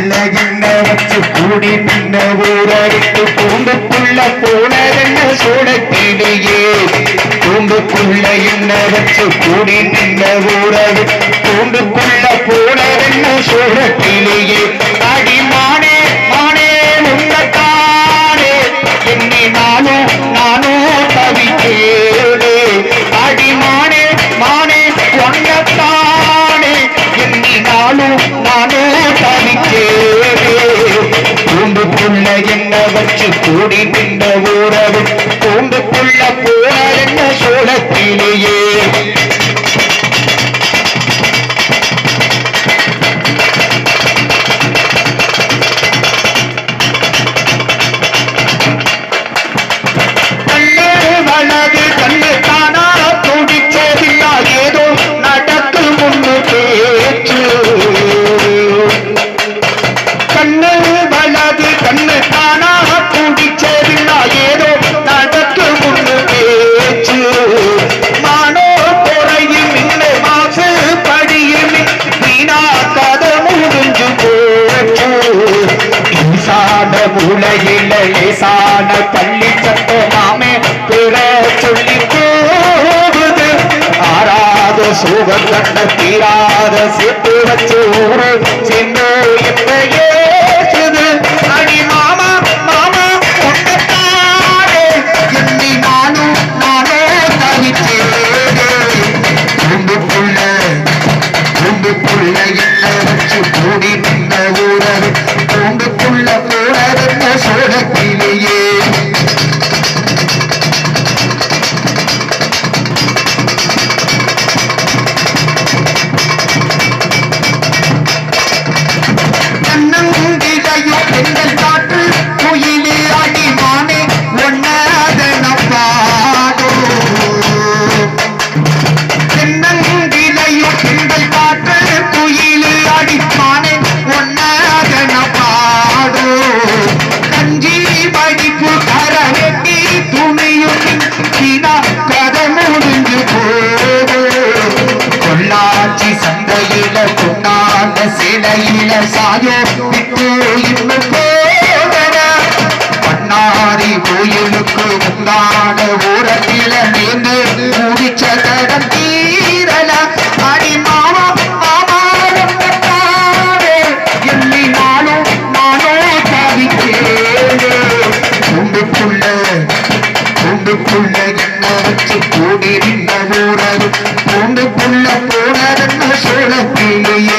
கூண்டுக்குள்ள என்ன வச்சு கூடி நின்ன ஊரடித்து கூண்டுக்குள்ள போனதென்ன சோழத்திலேயே கூண்டுக்குள்ள என்ன வச்சு கூடி நின்ன ஊரடித்து கூண்டுக்குள்ள போனதென்ன சோழத்திலேயே அடிமானே மானே உன்னத்தானே என்னை நானும் நானும் தவிக்கேனே. அடிமானே மானே ஒன்னத்தானே என்னை நானும் நானும் வச்சு கூடி நின்ற ஊரவு கூண்டுக்குள்ள போன என்ன சோழத்திலேயே. லேசான பள்ளி சட்டமாமே பிற சொல்லி போகுது ஆறாத சோகம் கண்ட தீராத சேர்த்து வச்சு ஊரு சின்ன இப்ப ஏசுது சிலையில சாயோ விட்டு இன்னும் போதன பண்ணாரி கோயிலுக்கு முந்தான ஊரத்தில நீந்து முடிச்ச தடம் தீரல அடி மாமா மாமா தானே நானும் நானோ தவிக்கேனே என்ன வச்சு கூடி நின்ற ஊரது? கூண்டுக்குள்ள போனதென்ன சோழத்திலேயே?